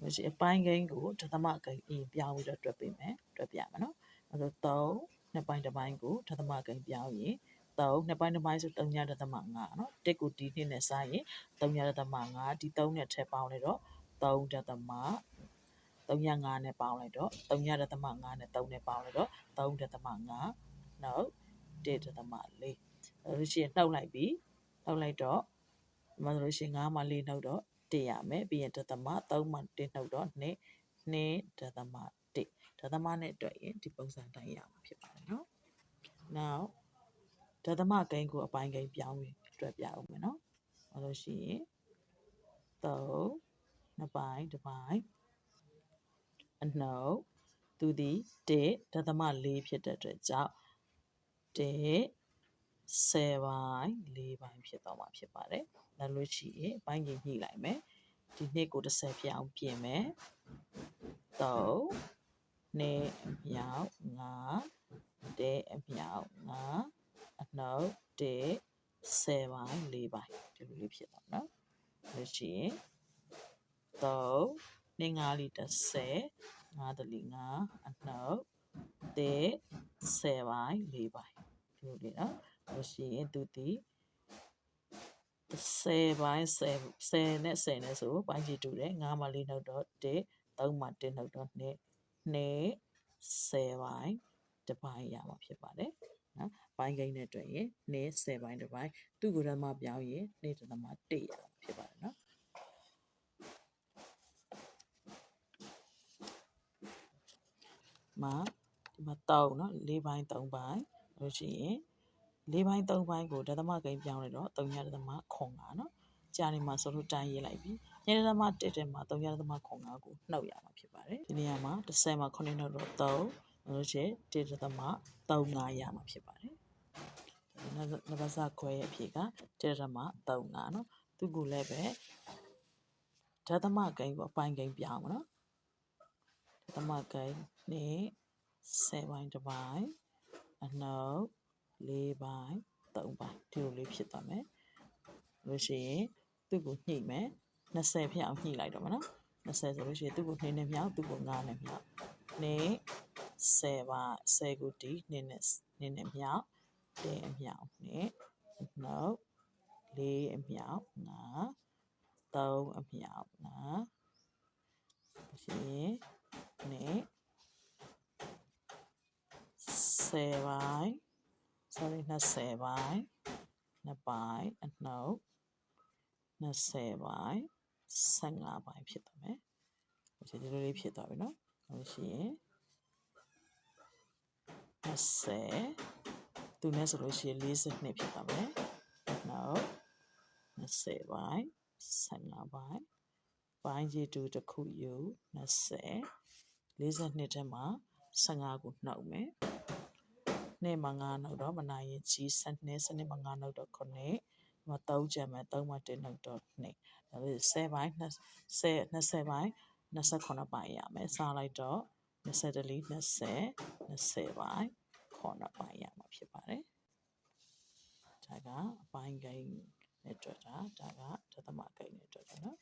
လို့ရှိရင်အပိုင်းကိန်းကိုဒသမကိန်းအရင်ပြောင်းပြီးတော့တွက်ပေးမယ်တွက်ပြမယ်နော်အဲဆို3နှစ်ပိုင်းတစ်ပိုင်းကိုဒသမကိန်းပြောင်းရင်3နှစ်ပိုင်းတစ်ပိုင်းဆို3ညဒသမ5နော်တစ်ကိုဒီနှစ်နဲ့စားရင်3ညဒသမ5ဒီ3နဲ့ထပ်ပေါင်းလိုက်တော့3ဒသမ3ည5နဲ့ပေါင်းလိုက်တော့3ညဒသမ5နဲ့3နဲ့ပေါင်းလိုက်တော့3ဒသမ5နောက်1ဒသမ4အဲလို့ရှိရင်နှုတ်လိုက်ပြီနှုတ်လိုက်တော့ဒီမှာဆိုလို့ရှိရင်5မှာ4နှုတ်တော့ 1ရမယ်ပြီးရင်ဒသမ3မှာ1နှုတ်တော့2 2ဒသမ1ဒသမနဲ့တွက်ရင်ဒီပုံစံတိုင်းရမှာဖြစ်ပါတယ်နော် now ဒသမကိန်းကိုအပိုင်းကိန်းပြောင်းပြီးတွက်ပြအောင်မယ်နော်အဲလို့ရှိရင်3နှစ်ပိုင်းတစ်ပိုင်းအနှုတ်သူသည်1ဒသမ4ဖြစ်တဲ့အတွက်ကြောင့်1 10ပိုင်း4ပိုင်းဖြစ်သွားမှာဖြစ်ပါတယ်။နောက်လို့ရှိရင်အပိုင်းကြီးညှိလိုက်မယ်။ဒီနှစ်ကို30ပြအောင်ပြင်မယ်။3နှစ်အမြောက်5တဲအမြောက်5အနှုတ်1 10ပိုင်း4ပိုင်းဒီလိုလေးဖြစ်သွားနော်။လို့ရှိရင်3နှစ်5လီ30 5တလီ5အနှုတ်1 10ပိုင်း4ပိုင်း ဒီလိုလေးနော်။လို့ရှိရင်သူဒီ10ပိုင်း10 10နဲ့10နဲ့ဆိုပိုင်းကြီးတူတယ်9မှာ4နှုတ်တော့1 3မှာ1နှုတ်တော့2 2 10ပိုင်းတစ်ပိုင်းရမှာဖြစ်ပါတယ်နော်ပိုင်းကိန်းနဲ့တွေ့ရင်2 10ပိုင်းတစ်ပိုင်းသူ့ကိုယ်ဓမ္မပြောင်းရင်2တသမ1ရမှာဖြစ်ပါတယ်နော်မှာဒီမှာတောက်နော်၄ပိုင်း၃ပိုင်း လို့ရှိရင်၄ပိုင်း၃ပိုင်းကိုဒသမကိန်းပြောင်းလိုက်တော့3ရဒသမခွန်5နော်ကြာနေမှာဆိုလို့တိုင်းရေးလိုက်ပြီညဒသမ1တဲ့မှာ3ရဒသမခွန်5ကိုနှုတ်ရမှာဖြစ်ပါတယ်ဒီနေရာမှာ10မှာ9နှုတ်တော့3လို့ရှိရင်1ဒသမ35ရမှာဖြစ်ပါတယ်နဘစာခွဲရဲ့အဖြစ်က1ဒသမ35နော်သူကလည်းပဲဒသမကိန်းကိုအပိုင်းကိန်းပြောင်းမှာနော်ဒသမကိန်းနဲ့10ပိုင်းတစ်ပိုင်း အနှုတ်၄ပိုင်း၃ပိုင်းဒီလိုလေးဖြစ်သွားမယ်လို့ရှိရင်သူ့ကိုညှိမယ်20ဖြစ်အောင်ညှိလိုက်တော့မယ်နော်20ဆိုလို့ရှိရင်သူ့ကို2နဲ့မြောက်သူ့ကို9နဲ့မြောက်2 10ပါ10ကိုဒီ2နဲ့2နဲ့မြောက်1အမြောက်2နှုတ်4အမြောက်9 3အမြောက်9ရှင်နဲ့ 10ပိုင်း sorry 20ပိုင်း2ပိုင်းအနှုတ်20ပိုင်း15ပိုင်းဖြစ်သွားမယ်။ဒီလိုလေးဖြစ်သွားပြီနော်။ဟုတ်ရှိရင်20သူနဲ့ဆိုလို့ရှိရင်42ဖြစ်သွားမယ်။နောက်20ပိုင်း15ပိုင်းပိုင်းကြီးတူတစ်ခုယူ20 42ထဲမှာ15ကိုနှုတ်မယ်။ နှစ်မှာ9နှုတ်တော့မနိုင်ရင်ကြီးစနစ်စနစ်မှာ9နှုတ်တော့9မ3ကျန်မယ်3မှာ1နှုတ်တော့2ဒါပေမဲ့10ပိုင်း20 20ပိုင်း28ပိုင်းရမယ်စားလိုက်တော့20တလီ20 20ပိုင်း9ပိုင်းရမှာဖြစ်ပါတယ်ဒါကအပိုင်းကိန်းနဲ့တွေ့တာဒါကဒသမကိန်းနဲ့တွေ့တာနော်